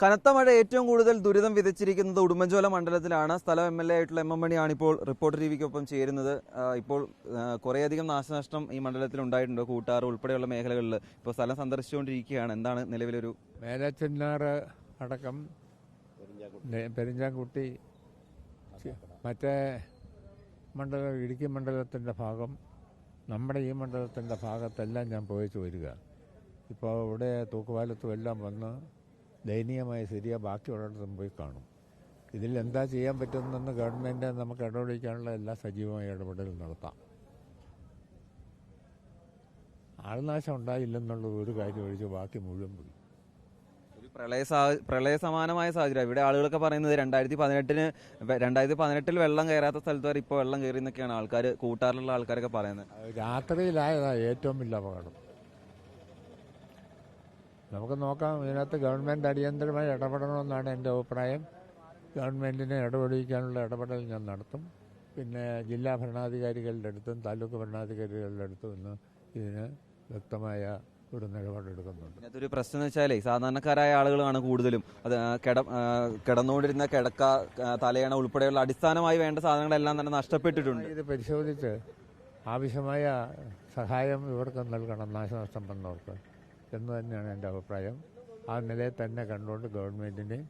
കനത്ത മഴ ഏറ്റവും കൂടുതൽ ദുരിതം വിതച്ചിരിക്കുന്നത് ഉടുമ്പൻചോല മണ്ഡലത്തിലാണ്. സ്ഥലം എം എൽ എ ആയിട്ടുള്ള എം എം മണിയാണ് ഇപ്പോൾ റിപ്പോർട്ടർ ടി വിക്കൊപ്പം ചേരുന്നത്. ഇപ്പോൾ കുറേയധികം നാശനഷ്ടം ഈ മണ്ഡലത്തിൽ ഉണ്ടായിട്ടുണ്ട്. കൂട്ടാറ് ഉൾപ്പെടെയുള്ള മേഖലകളിൽ ഇപ്പോൾ സ്ഥലം സന്ദർശിച്ചുകൊണ്ടിരിക്കുകയാണ്. എന്താണ് നിലവിലൊരു മേലച്ചെന്നാറ് അടക്കം പെരിഞ്ചാംകുട്ടി മറ്റേ മണ്ഡല ഇടുക്കി മണ്ഡലത്തിന്റെ ഭാഗം നമ്മുടെ ഈ മണ്ഡലത്തിന്റെ ഭാഗത്തെല്ലാം ഞാൻ പോയിച്ച് വരിക. ഇപ്പോൾ ഇവിടെ തൂക്കുപാലത്തും എല്ലാം വന്ന് ദയനീയമായ ശരിയാ ബാക്കിയുള്ളിടത്തും പോയി കാണും. ഇതിൽ എന്താ ചെയ്യാൻ പറ്റുന്നെന്ന് ഗവൺമെന്റ് നമുക്ക് ഇടപെടിക്കാനുള്ള എല്ലാ സജീവമായ ഇടപെടലും നടത്താം. ആൾനാശം ഉണ്ടായില്ലെന്നുള്ളത് ഒരു കാര്യം ഒഴിച്ച് ബാക്കി മുഴുവൻ പോയി. പ്രളയ പ്രളയ സമാനമായ സാഹചര്യം. ഇവിടെ ആളുകളൊക്കെ പറയുന്നത് രണ്ടായിരത്തി പതിനെട്ടിന് രണ്ടായിരത്തി പതിനെട്ടിൽ വെള്ളം കയറാത്ത സ്ഥലത്ത് വരെ ഇപ്പോൾ വെള്ളം കയറി എന്നൊക്കെയാണ് ആൾക്കാർ കൂട്ടാറിലുള്ള ആൾക്കാരൊക്കെ പറയുന്നത്. രാത്രിയിലായതാണ് ഏറ്റവും വലിയ അപകടം. നമുക്ക് നോക്കാം. ഇതിനകത്ത് ഗവൺമെന്റ് അടിയന്തരമായി ഇടപെടണമെന്നാണ് എന്റെ അഭിപ്രായം. ഗവൺമെന്റിനെ ഇടപെടിക്കാനുള്ള ഇടപെടൽ ഞാൻ നടത്തും. പിന്നെ ജില്ലാ ഭരണാധികാരികളുടെ അടുത്തും താലൂക്ക് ഭരണാധികാരികളുടെ അടുത്തും ഇന്ന് ഇതിന് വ്യക്തമായ ഒരു നിലപാടെടുക്കുന്നുണ്ട് അതൊരു ഒരു പ്രശ്നം എന്ന് വെച്ചാലേ സാധാരണക്കാരായ ആളുകളാണ് കൂടുതലും. അത് കിട കിടന്നുകൊണ്ടിരുന്ന കിടക്ക തലയണ ഉൾപ്പെടെയുള്ള അടിസ്ഥാനമായി വേണ്ട സാധനങ്ങളെല്ലാം തന്നെ നഷ്ടപ്പെട്ടിട്ടുണ്ട്. ഇത് പരിശോധിച്ച് ആവശ്യമായ സഹായം ഇവർക്ക് നൽകണം നാശനഷ്ടം വന്നവർക്ക്. എന്ന് തന്നെയാണ് എന്റെ അഭിപ്രായം. ആ നിലയിൽ തന്നെ കണ്ടുകൊണ്ട് ഗവൺമെന്റിനെ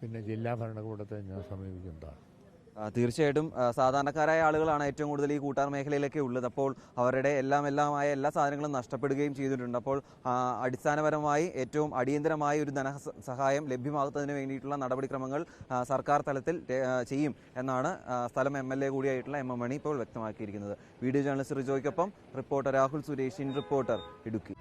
പിന്നെ ജില്ലാ ഭരണകൂടത്തെ ഞാൻ സമീപിക്കുന്നതാണ്. തീർച്ചയായിട്ടും സാധാരണക്കാരായ ആളുകളാണ് ഏറ്റവും കൂടുതൽ ഈ കൂട്ടാർ മേഖലയിലൊക്കെ ഉള്ളത്. അപ്പോൾ അവരുടെ എല്ലാം എല്ലാമായ എല്ലാ സാധനങ്ങളും നഷ്ടപ്പെടുകയും ചെയ്തിട്ടുണ്ട്. അപ്പോൾ അടിസ്ഥാനപരമായി ഏറ്റവും അടിയന്തരമായ ഒരു ധന സഹായം ലഭ്യമാക്കുന്നതിന് വേണ്ടിയിട്ടുള്ള നടപടിക്രമങ്ങൾ സർക്കാർ തലത്തിൽ ചെയ്യും എന്നാണ് സ്ഥലം എം എൽ എ കൂടിയായിട്ടുള്ള എം എം മണി ഇപ്പോൾ വ്യക്തമാക്കിയിരിക്കുന്നത്. വീഡിയോ ജേർണലിസ്റ്റ് റിജോയ്ക്കൊപ്പം റിപ്പോർട്ടർ രാഹുൽ സുരേഷിൻ റിപ്പോർട്ടർ ഇടുക്കി.